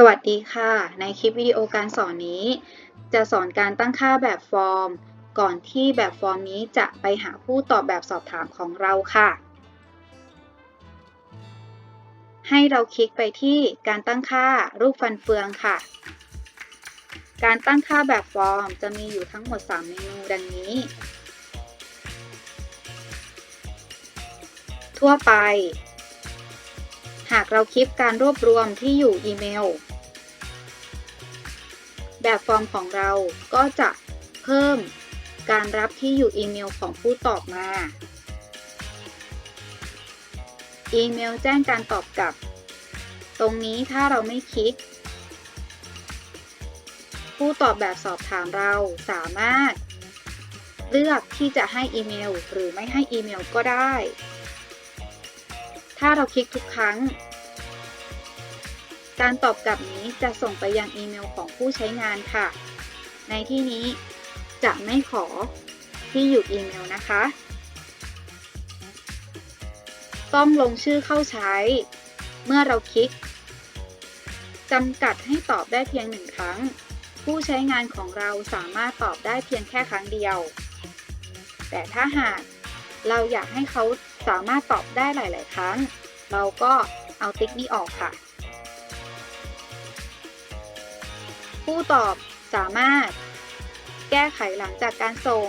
สวัสดีค่ะ ในคลิปวิดีโอการสอนนี้ จะสอนการตั้งค่าแบบฟอร์ม ก่อนที่แบบฟอร์มนี้จะไปหาผู้ตอบแบบสอบถามของเราค่ะ ให้เราคลิกไปที่การตั้งค่ารูปฟันเฟืองค่ะ การตั้งค่าแบบฟอร์มจะมีอยู่ทั้งหมด 3 เมนูดังนี้ ทั่วไปากเราคลิปการรวบรวมที่อยู่อีเมล แบบฟอร์มของเราก็จะเพิ่มการรับที่อยู่อีเมลของผู้ตอบมา อีเมลแจ้งการตอบกลับ ตรงนี้ถ้าเราไม่คลิก ผู้ตอบแบบสอบถามเราสามารถ เลือกที่จะให้อีเมลหรือไม่ให้อีเมลก็ได้ ถ้าเราคลิกทุกครั้ง การตอบกลับนี้จะส่งไปยังอีเมลของผู้ใช้งานค่ะ ในที่นี้จะไม่ขอที่อยู่อีเมลนะคะ ต้องลงชื่อเข้าใช้ เมื่อเราคลิกจำกัดให้ตอบได้เพียงหนึ่งครั้ง ผู้ใช้งานของเราสามารถตอบได้เพียงแค่ครั้งเดียว แต่ถ้าหากเราอยากให้เขาสามารถตอบได้หลาย ๆ ครั้ง เราก็เอาติ๊กนี้ออกค่ะ ผู้ตอบสามารถ แก้ไขหลังจากการส่ง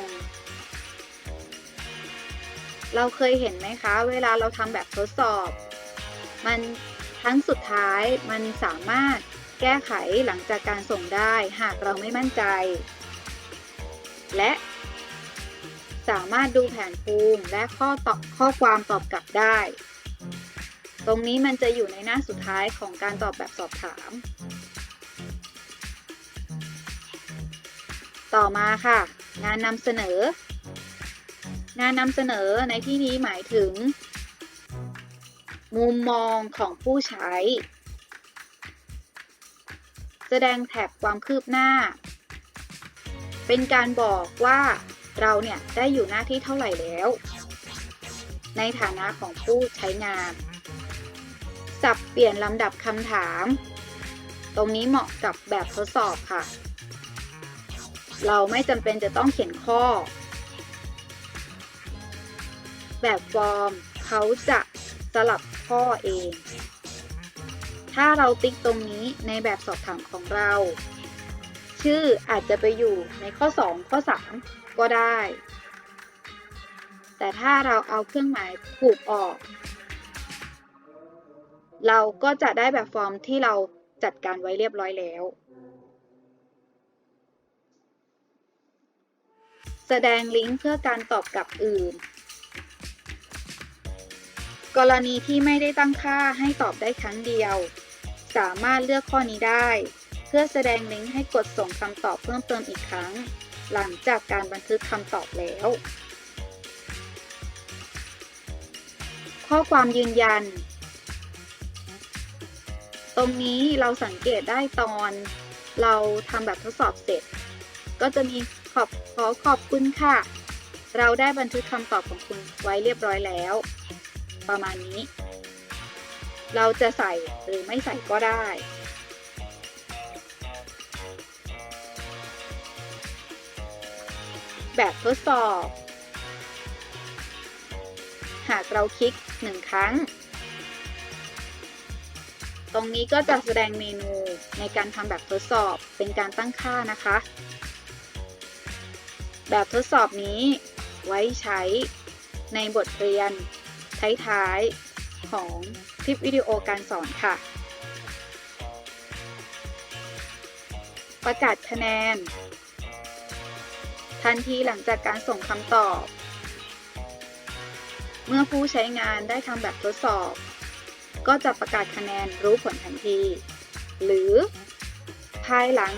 เราเคยเห็นไหมคะ เวลาเราทำแบบทดสอบ มันครั้งสุดท้ายมันสามารถแก้ไขหลังจากการส่งได้ หากเราไม่มั่นใจ และสามารถดูแผนภูมิและข้อตอบข้อความตอบกลับได้ ตรงนี้มันจะอยู่ในหน้าสุดท้ายของการตอบแบบสอบถาม ต่อมาค่ะ งานนำเสนอ งานนำเสนอในที่นี้หมายถึง มุมมองของผู้ใช้ แสดงแถบความคืบหน้า เป็นการบอกว่าเราเนี่ยได้อยู่หน้าที่เท่าไหร่แล้ว ในฐานะของผู้ใช้งาน สับเปลี่ยนลำดับคำถาม ตรงนี้เหมาะกับแบบทดสอบค่ะ เราไม่จำเป็นจะต้องเขียนข้อ แบบฟอร์มเขาจะสลับข้อเอง ถ้าเราติ๊กตรงนี้ในแบบสอบถามของเรา ชื่ออาจจะไปอยู่ในข้อ 2 ข้อ 3 ก็ได้ แต่ถ้าเราเอาเครื่องหมายผูกออก เราก็จะได้แบบฟอร์มที่เราจัดการไว้เรียบร้อยแล้ว แสดงลิงก์เพื่อการตอบกลับอื่น กรณีที่ไม่ได้ตั้งค่าให้ตอบได้ครั้งเดียว สามารถเลือกข้อนี้ได้ เพื่อแสดงลิงก์ให้กดส่งคำตอบเพิ่มเติมอีกครั้ง หลังจากการบันทึกคำตอบแล้ว ข้อความยืนยัน ตรงนี้เราสังเกตได้ตอน เราทำแบบทดสอบเสร็จ ก็จะมี อบขอขอบคุณค่ะ เราได้บันทึกคำตอบของคุณไว้เรียบร้อยแล้ว ประมาณนี้ เราจะใส่หรือไม่ใส่ก็ได้ แบบทดสอบ หากเราคลิกหนึ่งครั้ง ตรงนี้ก็จะแสดงเมนูในการทำแบบทดสอบเป็นการตั้งค่านะคะ แบบทดสอบนี้ไว้ใช้ในบทเรียนท้ายๆของคลิปวิดีโอการสอนค่ะ ประกาศคะแนน ทันทีหลังจากการส่งคำตอบ เมื่อผู้ใช้งานได้ทำแบบทดสอบ ก็จะประกาศคะแนนรู้ผลทันที หรือ ภายหลัง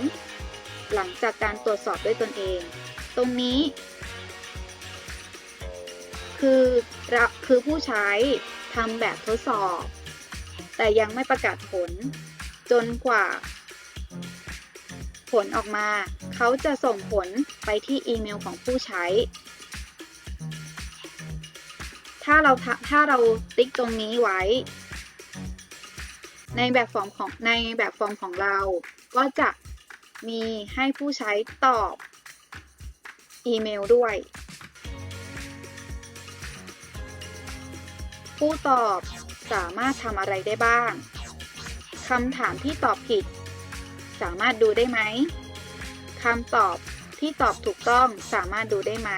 หลังจากการตรวจสอบด้วยตนเอง ตรงนี้ คือราคือผู้ใช้ทำแบบทดสอบ แต่ยังไม่ประกาศผล จนกว่า ผลออกมา เขาจะส่งผลไปที่อีเมลของผู้ใช้ ถ้าเราถ้าเราติ๊กตรงนี้ไว้ ในแบบฟอร์มของในแบบฟอร์มของเราก็จะมีให้ผู้ใช้ตอบ อีเมลด้วย ผู้ตอบสามารถทำอะไรได้บ้างคำถามที่ตอบผิด สามารถดูได้ไหมคำตอบที่ตอบถูกต้องสามารถดูได้ไหม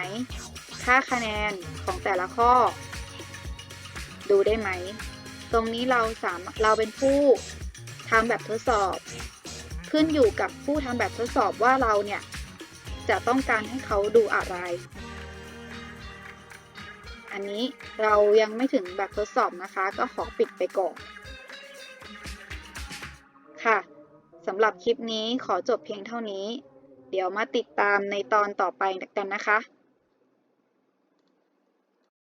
ค่าคะแนนของแต่ละข้อ ดูได้ไหม ตรงนี้เราสามเราเป็นผู้ทำแบบทดสอบ ขึ้นอยู่กับผู้ทำแบบทดสอบว่าเราเนี่ย จะต้องการให้เขาดูอะไร อันนี้เรายังไม่ถึงแบบทดสอบนะคะ ก็ขอปิดไปก่อน ค่ะสำหรับคลิปนี้ขอจบเพียงเท่านี้ เดี๋ยวมาติดตามในตอนต่อไปกันนะคะ